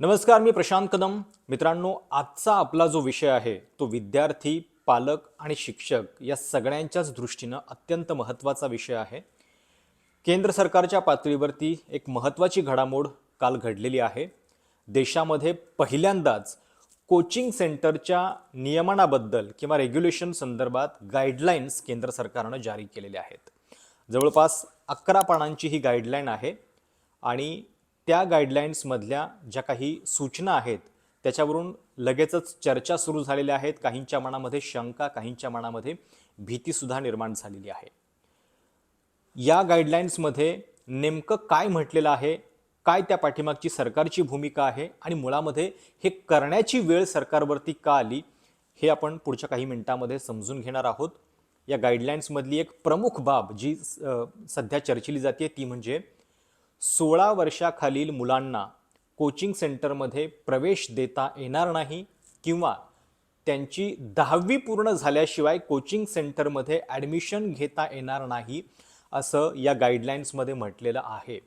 नमस्कार मी प्रशांत कदम. मित्रांनो आजचा आपला जो विषय आहे तो विद्यार्थी पालक आणि शिक्षक या सगळ्यांच्याच दृष्टीनं अत्यंत महत्त्वाचा विषय आहे. केंद्र सरकारच्या पातळीवरती एक महत्त्वाची घडामोड काल घडलेली आहे. देशामध्ये पहिल्यांदाच कोचिंग सेंटरच्या नियमनाबद्दल किंवा रेग्युलेशन संदर्भात गाईडलाईन्स केंद्र सरकारनं जारी केलेल्या आहेत. जवळपास अकरा पानांची ही गाईडलाईन आहे आणि त्या गाईडलाईन्समधल्या ज्या काही सूचना आहेत त्याच्यावरून लगेचच चर्चा सुरू झालेल्या आहेत. काहींच्या मनामध्ये शंका काहींच्या मनामध्ये भीतीसुद्धा निर्माण झालेली आहे. या गाईडलाईन्समध्ये नेमकं काय म्हटलेलं आहे काय त्या पाठीमागची सरकारची भूमिका आहे आणि मुळामध्ये हे करण्याची वेळ सरकारवरती का आली हे आपण पुढच्या काही मिनिटांमध्ये समजून घेणार आहोत. या गाईडलाईन्समधली एक प्रमुख बाब जी सध्या चर्चिली जाते ती म्हणजे सोळा वर्षाखालील मुलांना कोचिंग सेंटरमध्ये प्रवेश देता येणार नाही किंवा त्यांची दहावी पूर्ण झाल्याशिवाय कोचिंग सेंटरमध्ये ॲडमिशन घेता येणार नाही असं या गाईडलाईन्समध्ये म्हटलेलं आहे.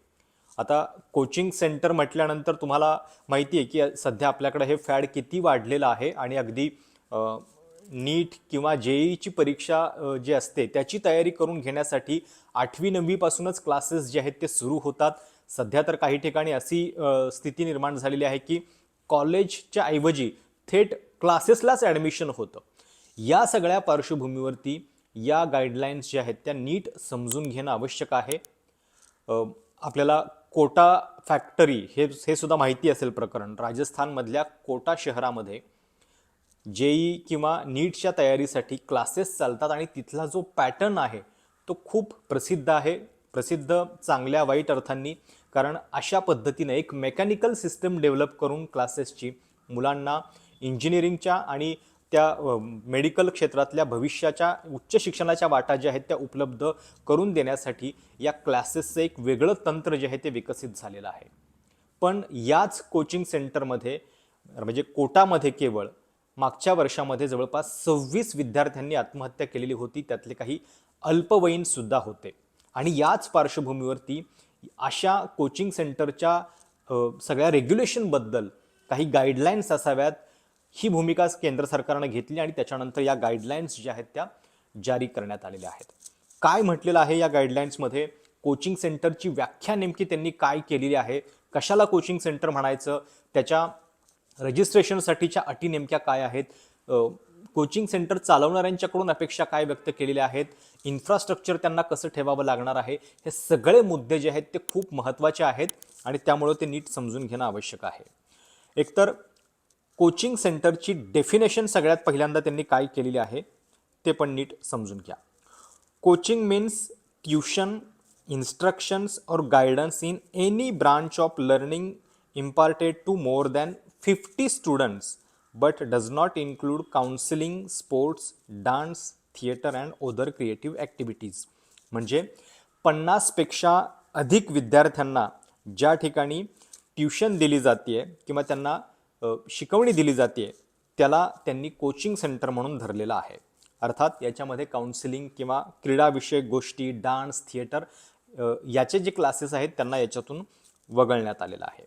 आता कोचिंग सेंटर म्हटल्यानंतर तुम्हाला माहिती आहे की सध्या आपल्याकडे हे फॅड किती वाढलेलं आहे आणि अगदी नीट किंवा जेईची परीक्षा जी असते त्याची तयारी करून घेण्यासाठी आठवी नववीपासूनच क्लासेस जे आहेत ते सुरू होतात. सध्या तर काही ठिकाणी अशी स्थिती निर्माण झालेली आहे की कॉलेजच्या ऐवजी थेट क्लासेसलाच ॲडमिशन होतं. या सगळ्या पार्श्वभूमीवरती या गाईडलाईन्स ज्या आहेत त्या नीट समजून घेणं आवश्यक आहे. आपल्याला कोटा फॅक्टरी हे हे सुद्धा माहिती असेल प्रकरण. राजस्थानमधल्या कोटा शहरामध्ये जेई किंवा नीटच्या तयारीसाठी क्लासेस चालतात आणि तिथला जो पॅटर्न आहे तो खूप प्रसिद्ध आहे. प्रसिद्ध चांगल्या वाईट अर्थांनी कारण अशा पद्धतीनं एक मेकॅनिकल सिस्टम डेव्हलप करून क्लासेसची मुलांना इंजिनिअरिंगच्या आणि त्या मेडिकल क्षेत्रातल्या भविष्याच्या उच्च शिक्षणाच्या वाटा ज्या आहेत त्या उपलब्ध करून देण्यासाठी या क्लासेसचं एक वेगळं तंत्र जे आहे ते विकसित झालेलं आहे. पण याच कोचिंग सेंटरमध्ये म्हणजे कोटामध्ये केवळ मागच्या वर्षामध्ये जवळपास सव्वीस विद्यार्थ्यांनी आत्महत्या केलेली होती त्यातले काही अल्पवयीनसुद्धा होते. आणि याच पार्श्वभूमीवरती अशा कोचिंग सेंटरच्या सगळ्या रेग्युलेशनबद्दल काही गाईडलाईन्स असाव्यात ही भूमिका केंद्र सरकारनं घेतली आणि त्याच्यानंतर या गाईडलाईन्स ज्या आहेत त्या जारी करण्यात आलेल्या आहेत. काय म्हटलेलं आहे या गाईडलाईन्समध्ये कोचिंग सेंटरची व्याख्या नेमकी त्यांनी काय केलेली आहे? कशाला कोचिंग सेंटर म्हणायचं? त्याच्या रजिस्ट्रेशनसाठीच्या अटी नेमक्या काय आहेत? कोचिंग सेंटर चालवणाऱ्यांच्याकडून अपेक्षा काय व्यक्त केलेल्या आहेत? इन्फ्रास्ट्रक्चर त्यांना कसं ठेवावं लागणार आहे? हे सगळे मुद्दे जे आहेत ते खूप महत्त्वाचे आहेत आणि त्यामुळं ते नीट समजून घेणं आवश्यक आहे. एकतर कोचिंग सेंटरची डेफिनेशन सगळ्यात पहिल्यांदा त्यांनी काय केलेली आहे ते पण नीट समजून घ्या. कोचिंग मीन्स ट्युशन इन्स्ट्रक्शन्स और guidance in any branch of learning imparted to more than fifty students but does not include counseling sports dance theatre and other creative activities म्हणजे पन्नासपेक्षा अधिक विद्यार्थ्यांना ज्या ठिकाणी ट्युशन दिली जाते किंवा त्यांना शिकवणी दिली जाते त्याला त्यांनी कोचिंग सेंटर म्हणून धरलेलं आहे. अर्थात याच्यामध्ये काउन्सिलिंग किंवा क्रीडाविषयक गोष्टी डान्स थिएटर याचे जे क्लासेस आहेत त्यांना याच्यातून वगळण्यात आलेलं आहे.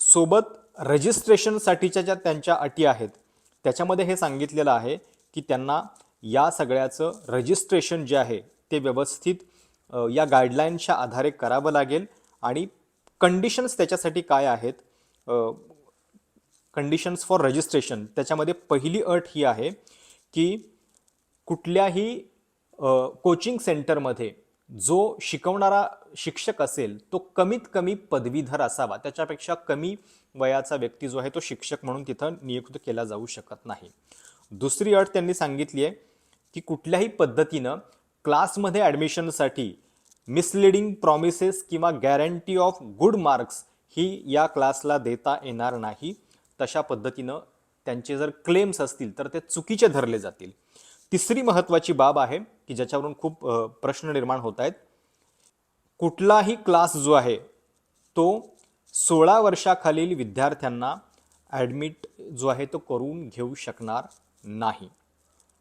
सोबत रजिस्ट्रेशनसाठीच्या ज्या त्यांच्या अटी आहेत त्याच्यामध्ये हे सांगितलेलं आहे की त्यांना या सगळ्याचं रजिस्ट्रेशन जे आहे ते व्यवस्थित या गाईडलाईनच्या आधारे करावं लागेल. आणि कंडिशन्स त्याच्यासाठी काय आहेत कंडिशन्स फॉर रजिस्ट्रेशन त्याच्यामध्ये पहिली अट ही आहे की कुठल्याही कोचिंग सेंटरमध्ये जो शिकवणारा शिक्षक असेल तो कमीत कमी पदवीधर असावा. त्याच्यापेक्षा कमी वयाचा व्यक्ती जो आहे तो शिक्षक म्हणून तिथं नियुक्त केला जाऊ शकत नाही. दुसरी अट त्यांनी सांगितली आहे की कुठल्याही पद्धतीनं क्लासमध्ये ॲडमिशनसाठी मिसलिडिंग प्रॉमिसेस किंवा गॅरंटी ऑफ गुड मार्क्स ही या क्लासला देता येणार नाही. तशा पद्धतीनं त्यांचे जर क्लेम्स असतील तर ते चुकीचे धरले जातील. तिसरी महत्त्वाची बाब आहे की ज्याच्यावरून खूप प्रश्न निर्माण होत आहेत. कुठलाही क्लास जो आहे तो सोळा वर्षाखालील विद्यार्थ्यांना ॲडमिट जो आहे तो करून घेऊ शकणार नाही.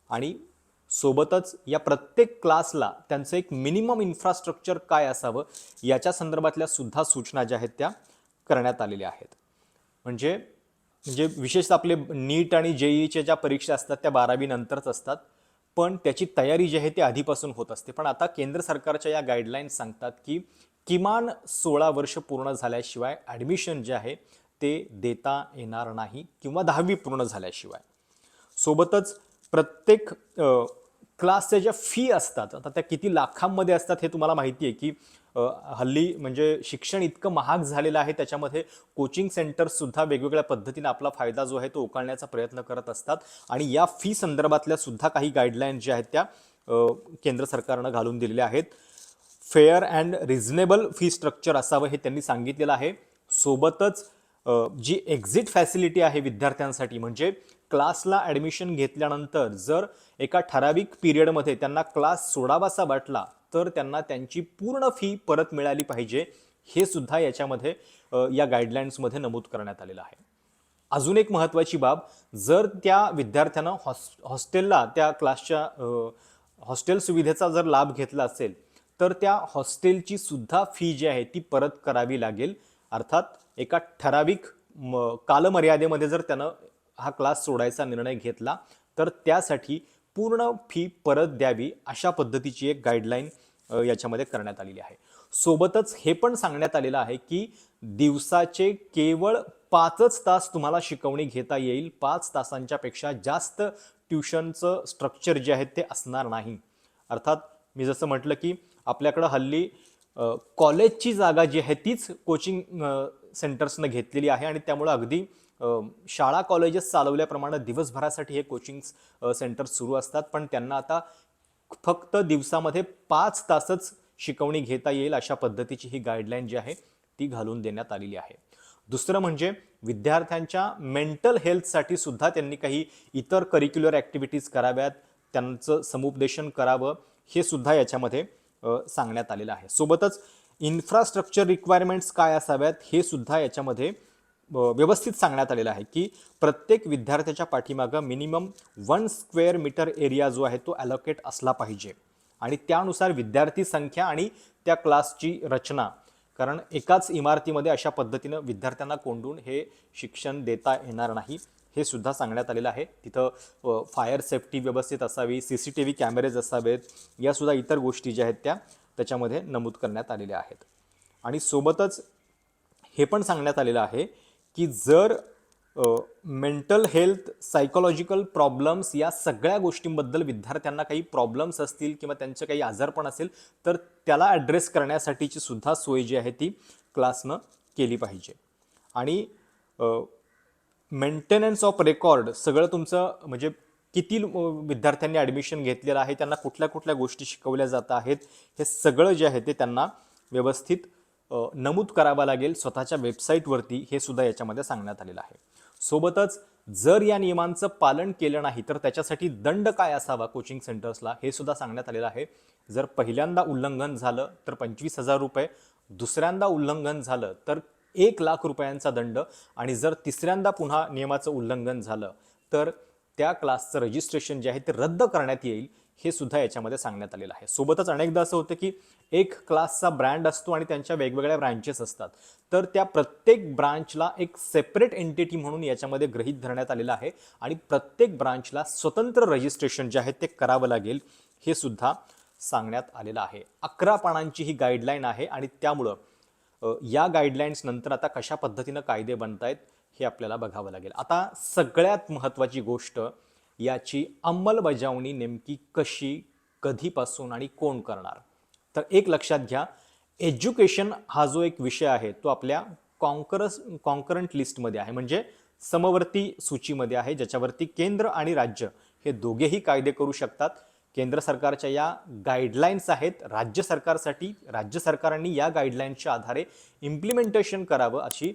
आणि सोबतच या प्रत्येक क्लासला त्यांचं एक मिनिमम इन्फ्रास्ट्रक्चर काय असावं याच्या संदर्भातल्या सुद्धा सूचना ज्या आहेत त्या करण्यात आलेल्या आहेत. म्हणजे म्हणजे विशेषतः आपले नीट आणि जेईच्या ज्या परीक्षा असतात त्या बारावी नंतरच असतात पण त्याची तयारी जी आहे ती आधीपासून होत असते. पण आता केंद्र सरकारच्या या गाईडलाईन्स सांगतात की किमान सोळा वर्ष पूर्ण झाल्याशिवाय ॲडमिशन जे आहे ते देता येणार नाही किंवा दहावी पूर्ण झाल्याशिवाय. सोबतच प्रत्येक क्लासच्या ज्या फी असतात आता त्या किती लाखांमध्ये असतात हे तुम्हाला माहिती आहे की हल्ली म्हणजे शिक्षण इतकं महाग झालेलं आहे त्याच्यामध्ये कोचिंग सेंटर्ससुद्धा वेगवेगळ्या पद्धतीने आपला फायदा जो आहे तो उकळण्याचा प्रयत्न करत असतात आणि या फी संदर्भातल्या सुद्धा काही गाईडलाईन्स ज्या आहेत त्या केंद्र सरकारनं घालून दिलेल्या आहेत. Fair and reasonable fee structure असावं हे त्यांनी सांगितलेलं आहे. सोबतच जी एक्झिट फॅसिलिटी आहे विद्यार्थ्यांसाठी म्हणजे क्लासला ॲडमिशन घेतल्यानंतर जर एका ठराविक पिरियडमध्ये त्यांना क्लास सोडावासा वाटला तर त्यांना त्यांची पूर्ण फी परत मिळाली पाहिजे. हे सुद्धा याच्यामध्ये या गाईडलाईन्समध्ये नमूद करण्यात आलेलं आहे. अजून एक महत्त्वाची बाब जर त्या विद्यार्थ्यानं हॉस हॉस्टेलला त्या क्लासच्या हॉस्टेल सुविधेचा जर लाभ घेतला असेल तर त्या हॉस्टेलची सुद्धा फी जी आहे ती परत करावी लागेल. अर्थात एका ठराविक म कालमर्यादेमध्ये जर त्यानं हा क्लास सोडायचा निर्णय घेतला तर त्यासाठी पूर्ण फी परत द्यावी अशा पद्धतीची एक गाईडलाईन याच्यामध्ये करण्यात आलेली आहे. सोबतच हे पण सांगण्यात आलेलं आहे की दिवसाचे केवळ पाचच तास तुम्हाला शिकवणी घेता येईल. पाच तासांच्या पेक्षा जास्त ट्युशनचं स्ट्रक्चर जे आहे ते असणार नाही. अर्थात मी जसं म्हटलं की आपल्याकडं हल्ली कॉलेजची जागा जी आहे तीच कोचिंग सेंटर्सनं घेतलेली आहे आणि त्यामुळं अगदी शाळा कॉलेजेस चालवल्याप्रमाणे दिवसभरासाठी हे कोचिंग सेंटर सुरू असतात. पण त्यांना आता फक्त दिवसामध्ये पाच तासच शिकवणी घेता येईल अशा पद्धतीची ही गाईडलाईन जी आहे ती घालून देण्यात आलेली आहे. दुसरं म्हणजे विद्यार्थ्यांच्या मेंटल हेल्थसाठी सुद्धा त्यांनी काही इतर करिक्युलर ॲक्टिव्हिटीज कराव्यात. त्यांचं समुपदेशन करावं. हे सुद्धा याच्यामध्ये सांगण्यात आलेलं आहे. सोबतच इन्फ्रास्ट्रक्चर रिक्वायरमेंट्स काय असाव्यात हे सुद्धा याच्यामध्ये व्यवस्थित सांगण्यात आलेलं आहे की प्रत्येक विद्यार्थ्याच्या पाठीमागं minimum one square metre area जो आहे तो ॲलोकेट असला पाहिजे. आणि त्यानुसार विद्यार्थी संख्या आणि त्या क्लासची रचना. कारण एकाच इमारतीमध्ये अशा पद्धतीनं विद्यार्थ्यांना कोंडून हे शिक्षण देता येणार नाही. हे सुद्धा सांगण्यात आलेलं आहे. तिथं फायर सेफ्टी व्यवस्थित असावी C C T V cameras असावेत यासुद्धा इतर गोष्टी ज्या आहेत त्या त्याच्यामध्ये नमूद करण्यात आलेल्या आहेत. आणि सोबतच हे पण सांगण्यात आलेलं आहे की जर मेंटल हेल्थ सायकोलॉजिकल प्रॉब्लेम्स या सगळ्या गोष्टींबद्दल विद्यार्थ्यांना काही प्रॉब्लेम्स असतील किंवा त्यांचे काही आजारपण असेल तर त्याला ॲड्रेस करण्यासाठीची सुद्धा सोय जी आहे ती क्लासनं केली पाहिजे. आणि मेंटेनन्स ऑफ रेकॉर्ड सगळं तुमचं म्हणजे किती विद्यार्थ्यांनी ॲडमिशन घेतलेलं आहे त्यांना कुठल्या कुठल्या गोष्टी शिकवल्या जात आहेत हे सगळं जे आहे ते त्यांना व्यवस्थित नमूद करावं लागेल. स्वतःच्या वेबसाईटवरती हे सुद्धा याच्यामध्ये सांगण्यात आलेलं आहे. सोबतच जर या नियमांचं पालन केलं नाही तर त्याच्यासाठी दंड काय असावा कोचिंग सेंटर्सला हे सुद्धा सांगण्यात आलेलं आहे. जर पहिल्यांदा उल्लंघन झालं तर पंचवीस हजार रुपये. दुसऱ्यांदा उल्लंघन झालं तर एक लाख रुपयांचा दंड आणि जर तिसऱ्यांदा पुन्हा नियमाचं उल्लंघन झालं तर त्या क्लासचं रजिस्ट्रेशन जे आहे ते रद्द करण्यात येईल हे सुद्धा याच्यामध्ये सांगण्यात आलेलं आहे. सोबतच अनेकदा असं होतं की एक क्लासचा ब्रँड असतो आणि त्यांच्या वेगवेगळ्या ब्रँचेस असतात. तर त्या प्रत्येक ब्रांचला एक सेपरेट एंटिटी म्हणून याच्यामध्ये गृहीत धरण्यात आलेलं आहे आणि प्रत्येक ब्रांचला स्वतंत्र रजिस्ट्रेशन जे आहे ते करावं लागेल हे सुद्धा सांगण्यात आलेलं आहे. अकरा पानांची ही गाईडलाईन आहे आणि त्यामुळं या गाईडलाईन्स नंतर आता कशा पद्धतीनं कायदे बनत आहेत हे आपल्याला बघावं लागेल. आता सगळ्यात महत्त्वाची गोष्ट याची अंमलबजावणी नेमकी कशी कधीपासून आणि कोण करणार? तर एक लक्षात घ्या एज्युकेशन हा जो एक विषय आहे तो आपल्या कॉन्करस कॉन्करंट लिस्टमध्ये आहे. म्हणजे समवर्ती सूचीमध्ये आहे ज्याच्यावरती केंद्र आणि राज्य हे दोघेही कायदे करू शकतात. केंद्र सरकारच्या या गाईडलाईन्स आहेत. राज्य सरकारसाठी राज्य सरकारांनी या गाईडलाईन्सच्या आधारे इम्प्लिमेंटेशन करावं अशी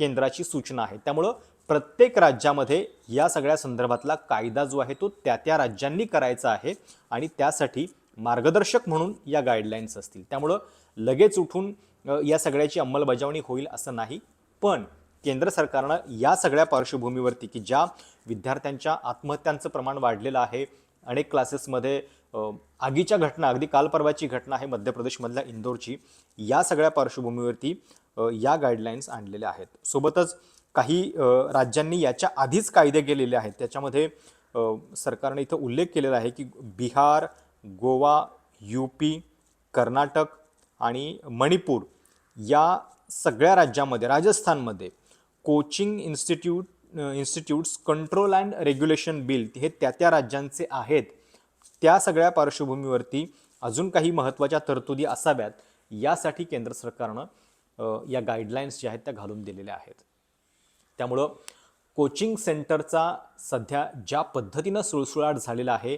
केंद्राची सूचना आहे. त्यामुळं प्रत्येक राज्यामध्ये या सगळ्या संदर्भातला कायदा जो आहे तो त्या त्या राज्यांनी करायचा आहे आणि त्यासाठी मार्गदर्शक म्हणून या गाईडलाईन्स असतील. त्यामुळं लगेच उठून या सगळ्याची अंमलबजावणी होईल असं नाही. पण केंद्र सरकारनं या सगळ्या पार्श्वभूमीवरती की ज्या विद्यार्थ्यांच्या आत्महत्यांचं प्रमाण वाढलेलं आहे अनेक क्लासेसमध्ये आगीच्या घटना अगदी काल परवाची घटना आहे मध्य प्रदेशमधल्या इंदोरची. या सगळ्या पार्श्वभूमीवरती या गाईडलाईन्स आणलेल्या आहेत. सोबतच काही राज्यांनी याच्या आधीच कायदे केलेले आहेत. त्याच्यामध्ये सरकारने इथं उल्लेख केलेला आहे की बिहार गोवा यू पी कर्नाटक आणि मणिपूर या सगळ्या राज्यामध्ये राजस्थानमध्ये coaching institute institutes control and regulation bill हे त्या त्या राज्यांचे आहेत. त्या सगळ्या पार्श्वभूमीवरती अजून काही महत्त्वाच्या तरतुदी असाव्यात यासाठी केंद्र सरकारनं या गाईडलाईन्स ज्या आहेत त्या घालून दिलेल्या आहेत. त्यामुळं कोचिंग सेंटरचा सध्या ज्या पद्धतीनं सुळसुळाट झालेला आहे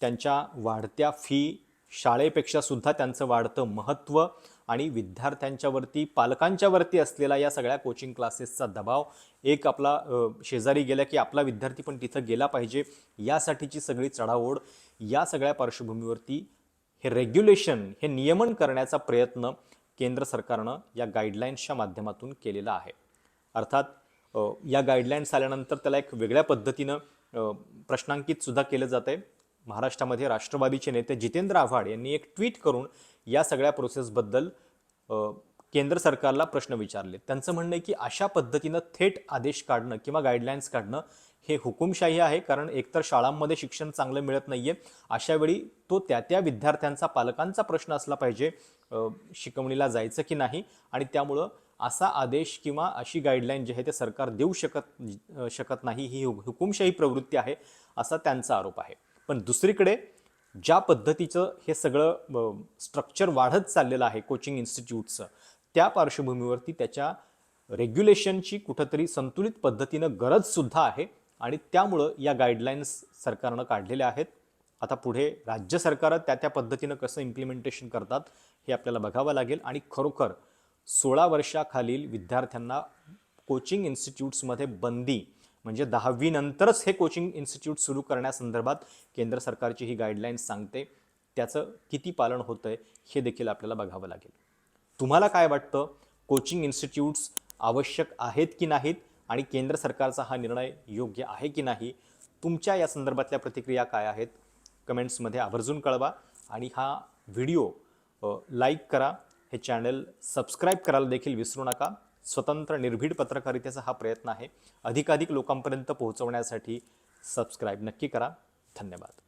त्यांच्या वाढत्या फी शाळेपेक्षा सुद्धा त्यांचं वाढतं महत्त्व आणि विद्यार्थ्यांच्यावरती पालकांच्यावरती असलेला या सगळ्या कोचिंग क्लासेसचा दबाव एक आपला शेजारी गेला की आपला विद्यार्थी पण तिथं गेला पाहिजे यासाठीची सगळी चढाओढ या सगळ्या पार्श्वभूमीवरती हे रेग्युलेशन हे नियमन करण्याचा प्रयत्न केंद्र सरकारनं या गाईडलाईन्सच्या माध्यमातून केलेला आहे. अर्थात या गाईडलाईन्स आल्यानंतर त्याला एक वेगळ्या पद्धतीनं प्रश्नांकितसुद्धा प्रश्नांकित सुद्धा केलं जात आहे महाराष्ट्रामध्ये राष्ट्रवादीचे नेते जितेंद्र आव्हाड यांनी एक ट्विट करून या सगळ्या प्रोसेसबद्दल केंद्र सरकारला प्रश्न विचारले. त्यांचं म्हणणं आहे की अशा पद्धतीनं थेट आदेश काढणं किंवा गाईडलाईन्स काढणं हे हुकुमशाही आहे कारण एकतर शाळांमध्ये शिक्षण चांगलं मिळत नाहीये. अशा वेळी तो त्या त्या विद्यार्थ्यांचा पालकांचा प्रश्न असला पाहिजे शिकवणीला जायचं की नाही. आणि त्यामुळं असा आदेश किंवा अशी गाईडलाईन जी आहे ते सरकार देऊ शकत शकत नाही. ही हुकुमशाही प्रवृत्ती आहे असा त्यांचा आरोप आहे. पण दुसरीकडे ज्या पद्धतीचं हे सगळं स्ट्रक्चर वाढत चाललेलं आहे कोचिंग इन्स्टिट्यूटचं त्या पार्श्वभूमीवरती त्याच्या रेग्युलेशनची कुठंतरी संतुलित पद्धतीनं गरजसुद्धा आहे आणि त्यामुळं या गाईडलाईन्स सरकारनं काढलेल्या आहेत. आता पुढे राज्य सरकारं त्या त्या पद्धतीनं कसं इम्प्लिमेंटेशन करतात हे आपल्याला बघावं लागेल आणि खरोखर सोळा वर्षाखालील विद्यार्थ्यांना कोचिंग इन्स्टिट्यूट्समध्ये बंदी म्हणजे दहावीनंतरच हे कोचिंग इन्स्टिट्यूट सुरू करण्यासंदर्भात केंद्र सरकारची ही गाईडलाईन्स सांगते. त्याचं किती पालन होतं आहे हे देखील आपल्याला बघावं लागेल. तुम्हाला काय वाटतं? कोचिंग इन्स्टिट्यूट्स आवश्यक आहेत की नाहीत? आणि केंद्र सरकारचा हा निर्णय योग्य आहे की नाही? तुमच्या या संदर्भातल्या प्रतिक्रिया काय आहेत? कमेंट्समध्ये आवर्जून कळवा. आणि हा व्हिडिओ लाईक करा. हे चॅनल सबस्क्राईब करायला देखील विसरू नका. स्वतंत्र निर्भीड पत्रकारितेचा हा प्रयत्न आहे. अधिकाधिक लोकांपर्यंत पोहोचवण्यासाठी सबस्क्राईब नक्की करा. धन्यवाद.